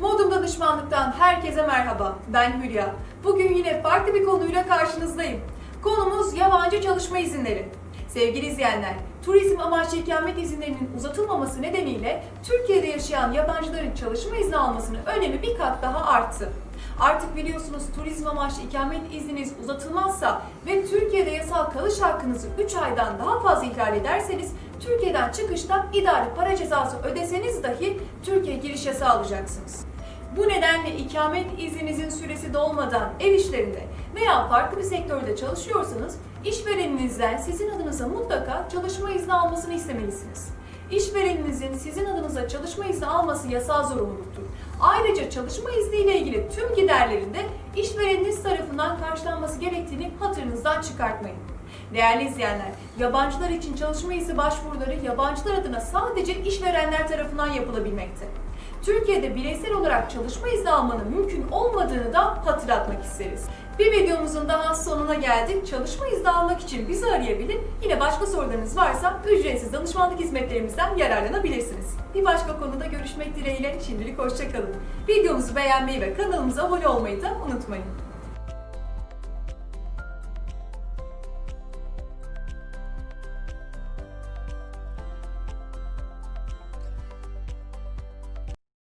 Modum Danışmanlık'tan herkese merhaba. Ben Hülya. Bugün yine farklı bir konuyla karşınızdayım. Konumuz yabancı çalışma izinleri. Sevgili izleyenler, turizm amaçlı ikamet izinlerinin uzatılmaması nedeniyle Türkiye'de yaşayan yabancıların çalışma izni almasının önemi bir kat daha arttı. Artık biliyorsunuz turizm amaçlı ikamet izniniz uzatılmazsa ve Türkiye'de yasal kalış hakkınızı 3 aydan daha fazla ihlal ederseniz Türkiye'den çıkışta idari para cezası ödeseniz dahi Türkiye giriş yasağı alacaksınız. Bu nedenle ikamet izninizin süresi dolmadan ev işlerinde veya farklı bir sektörde çalışıyorsanız işvereninizden sizin adınıza mutlaka çalışma izni almasını istemelisiniz. İşvereninizin sizin adınıza çalışma izni alması yasal zorunluluktur. Ayrıca çalışma izni ile ilgili tüm giderlerinde işvereniniz tarafından karşılanması gerektiğini hatırınızdan çıkartmayın. Değerli izleyenler, yabancılar için çalışma izni başvuruları yabancılar adına sadece işverenler tarafından yapılabilmekte. Türkiye'de bireysel olarak çalışma izni almanın mümkün olmadığını da hatırlatmak isteriz. Bir videomuzun daha sonuna geldik. Çalışma izni almak için bizi arayabilir. Yine başka sorularınız varsa ücretsiz danışmanlık hizmetlerimizden yararlanabilirsiniz. Bir başka konuda görüşmek dileğiyle şimdilik hoşçakalın. Videomuzu beğenmeyi ve kanalımıza abone olmayı da unutmayın.